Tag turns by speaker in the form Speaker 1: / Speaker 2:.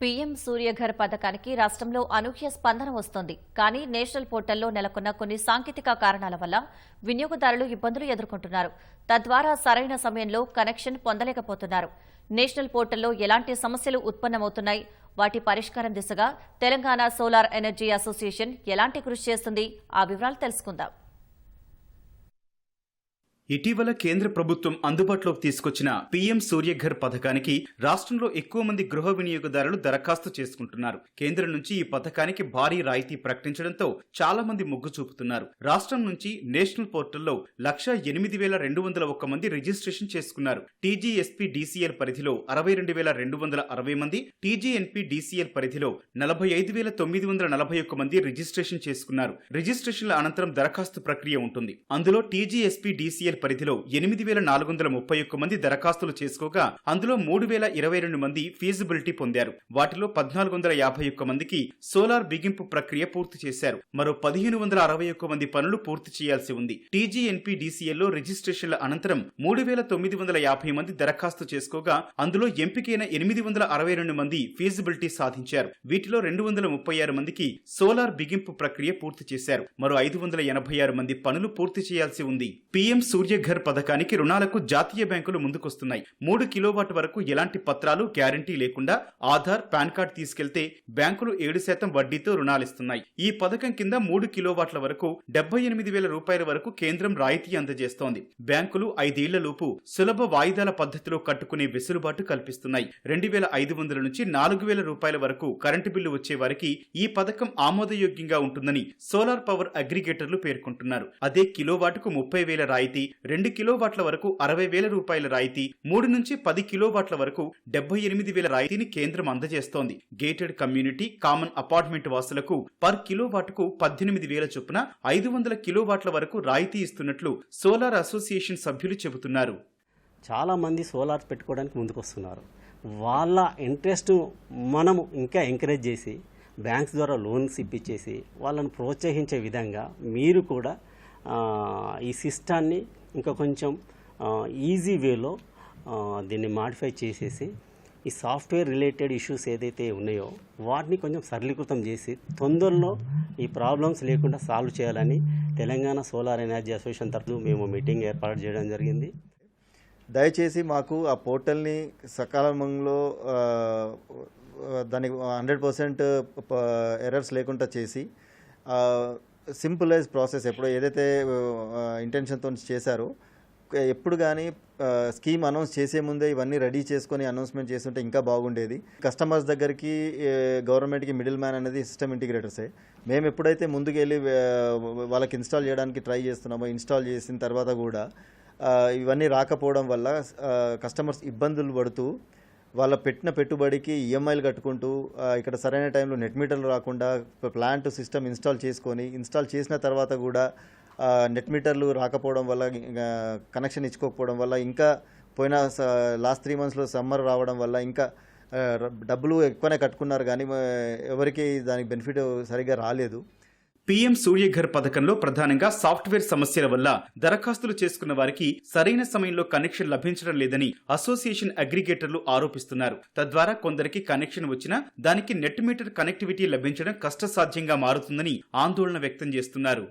Speaker 1: PM Surya Ghar పథకానికి రాష్ట్రంలో అనూహ్య స్పందన వస్తోంది. కానీ నేషనల్ పోర్టల్లో నెలకొన్న కొన్ని సాంకేతిక కారణాల వల్ల వినియోగదారులు ఇబ్బందులు ఎదుర్కొంటున్నారు. తద్వారా సరైన సమయంలో కనెక్షన్ పొందలేకపోతున్నారు. నేషనల్ పోర్టల్లో ఎలాంటి సమస్యలు ఉత్పన్నమవుతున్నాయి? వాటి పరిష్కారం దిశగా తెలంగాణ సోలార్ ఎనర్జీ అసోసియేషన్ ఎలాంటి కృషి చేస్తుంది? ఆ వివరాలు తెలుసుకుందాం.
Speaker 2: ఇటీవల కేంద్ర ప్రభుత్వం అందుబాటులోకి తీసుకొచ్చిన పీఎం సూర్యఘర్ పథకానికి రాష్ట్రంలో ఎక్కువ మంది గృహ వినియోగదారులు దరఖాస్తు చేసుకుంటున్నారు. కేంద్రం నుంచి ఈ పథకానికి భారీ రాయితీ ప్రకటించడంతో చాలా మంది మొగ్గు చూపుతున్నారు. రాష్ట్రం నుంచి నేషనల్ పోర్టల్లో లక్ష ఎనిమిది వేల రెండు వందల ఒక్క మంది రిజిస్ట్రేషన్ చేసుకున్నారు. టీజీఎస్పీ డీసీఎల్ పరిధిలో అరవై రెండు వేల రెండు వందల అరవై మంది టీజీఎన్పీ డీసీఎల్ పరిధిలో నలభై ఐదు వేల తొమ్మిది వందల నలభై ఒక్క మంది రిజిస్ట్రేషన్ చేసుకున్నారు. రిజిస్ట్రేషన్ల అనంతరం దరఖాస్తు ప్రక్రియ ఉంటుంది. అందులో టీజీఎస్పీ డీసీఎల్ పరిధిలో ఎనిమిది వేల నాలుగు వందల ముప్పై ఒక్క మంది దరఖాస్తులు చేసుకోగా అందులో మూడు వేల ఇరవై రెండు మంది ఫీజిబిలిటీ పొందారు. వాటిలో పద్నాలుగు వందల యాభై ఒక్క మందికి సోలార్ బిగింపు ప్రక్రియ పూర్తి చేశారు. మరో పదిహేను వందల అరవై ఒక్క మంది పనులు పూర్తి చేయాల్సి ఉంది. టీజీఎన్పీ డీసీఎల్లో రిజిస్ట్రేషన్ల అనంతరం మూడు వేల తొమ్మిది వందల యాభై మంది దరఖాస్తు చేసుకోగా అందులో ఎంపికైన ఎనిమిది వందల అరవై రెండు మంది ఫీజిబిలిటీ సాధించారు. వీటిలో రెండు వందల ముప్పై ఆరు మందికి సోలార్ బిగింపు ప్రక్రియ పూర్తి చేశారు. మరో ఐదు వందల ఎనభై ఆరు మంది పనులు పూర్తి చేయాల్సి ఉంది. పీఎం సూర్యఘర్ పథకానికి రుణాలకు జాతీయ బ్యాంకులు ముందుకొస్తున్నాయి. మూడు కిలోవాట్ వరకు ఎలాంటి పత్రాలు గ్యారంటీ లేకుండా ఆధార్ పాన్ కార్డ్ తీసుకెళ్తే బ్యాంకులు ఏడు శాతం వడ్డీతో రుణాలిస్తున్నాయి. ఈ పథకం కింద మూడు కిలోవాట్ల వరకు డెబ్బై ఎనిమిది వేల రూపాయల వరకు కేంద్రం రాయితీ అందజేస్తోంది. బ్యాంకులు ఐదేళ్ళలోపు సులభ వాయిదాల పద్ధతిలో కట్టుకునే వెసులుబాటు కల్పిస్తున్నాయి. రెండు వేల ఐదు వందల నుంచి నాలుగు వేల రూపాయల వరకు కరెంటు బిల్లు వచ్చే వారికి ఈ పథకం ఆమోదయోగ్యంగా ఉంటుందని సోలార్ పవర్ అగ్రిగేటర్లు పేర్కొంటున్నారు. అదే కిలోవాటుకు ముప్పై వేల రాయితీ రెండు కిలోవాట్ల వరకు అరవై వేల రూపాయల రాయితీ మూడు నుంచి పది కిలోవాట్ల వరకు డెబ్బై ఎనిమిది వేల రాయితీని కేంద్రం అందజేస్తోంది. గేటెడ్ కమ్యూనిటీ కామన్ అపార్ట్మెంట్ వాసులకు పర్ కిలోవాట్కు పద్దెనిమిది వేల చొప్పున ఐదు వందల కిలోవాట్ల వరకు రాయితీ ఇస్తున్నట్లు సోలార్ అసోసియేషన్ సభ్యులు చెబుతున్నారు.
Speaker 3: చాలామంది సోలార్ పెట్టుకోవడానికి ముందుకు వస్తున్నారు వాళ్ళ ఇంట్రెస్ట్ మనము ఇంకా ఎంకరేజ్ చేసి బ్యాంక్స్ ద్వారా లోన్స్ ఇప్పించేసి వాళ్ళని ప్రోత్సహించే విధంగా మీరు కూడా ఈ సిస్టాన్ని ఇంకా కొంచెం ఈజీ వేలో దీన్ని మాడిఫై చేసేసి ఈ సాఫ్ట్వేర్ రిలేటెడ్ ఇష్యూస్ ఏదైతే ఉన్నాయో వాటిని కొంచెం సరళీకృతం చేసి తొందరలో ఈ ప్రాబ్లమ్స్ లేకుండా సాల్వ్ చేయాలని తెలంగాణ సోలార్ ఎనర్జీ అసోసియేషన్ తరఫున మేము మీటింగ్ ఏర్పాటు చేయడం జరిగింది.
Speaker 4: దయచేసి మాకు ఆ పోర్టల్ని సకాలంలో దానికి హండ్రెడ్ పర్సెంట్ ఎర్రర్స్ లేకుండా చేసి సింపులైజ్ ప్రాసెస్ ఎప్పుడు ఏదైతే ఇంటెన్షన్తో చేశారో ఎప్పుడు కానీ స్కీమ్ అనౌన్స్ చేసే ముందే ఇవన్నీ రెడీ చేసుకొని అనౌన్స్మెంట్ చేస్తుంటే ఇంకా బాగుండేది. కస్టమర్స్ దగ్గరికి గవర్నమెంట్కి మిడిల్ మ్యాన్ అనేది సిస్టమ్ ఇంటిగ్రేటర్సే. మేము ఎప్పుడైతే ముందుకెళ్ళి వాళ్ళకి ఇన్స్టాల్ చేయడానికి ట్రై చేస్తున్నామో ఇన్స్టాల్ చేసిన తర్వాత కూడా ఇవన్నీ రాకపోవడం వల్ల కస్టమర్స్ ఇబ్బందులు పడుతూ వాళ్ళ పెట్టిన పెట్టుబడికి ఈఎంఐలు కట్టుకుంటూ ఇక్కడ సరైన టైంలో నెట్ మీటర్లు రాకుండా ప్లాంట్ సిస్టమ్ ఇన్స్టాల్ చేసుకొని ఇన్స్టాల్ చేసిన తర్వాత కూడా నెట్ మీటర్లు రాకపోవడం వల్ల కనెక్షన్ ఇచ్చుకోకపోవడం వల్ల ఇంకా పోయిన లాస్ట్ త్రీ మంత్స్లో సమ్మర్ రావడం వల్ల ఇంకా డబ్బులు ఎక్కువనే కట్టుకున్నారు కానీ ఎవరికి దానికి బెనిఫిట్ సరిగ్గా రాలేదు.
Speaker 2: పీఎం సూర్యఘర్ పథకంలో ప్రధానంగా సాఫ్ట్వేర్ సమస్యల వల్ల దరఖాస్తులు చేసుకున్న వారికి సరైన సమయంలో కనెక్షన్ లభించడం లేదని అసోసియేషన్ అగ్రిగేటర్లు ఆరోపిస్తున్నారు. తద్వారా కొందరికి కనెక్షన్ వచ్చినా దానికి నెట్ మీటర్ కనెక్టివిటీ లభించడం కష్టసాధ్యంగా మారుతుందని ఆందోళన వ్యక్తం చేస్తున్నారు.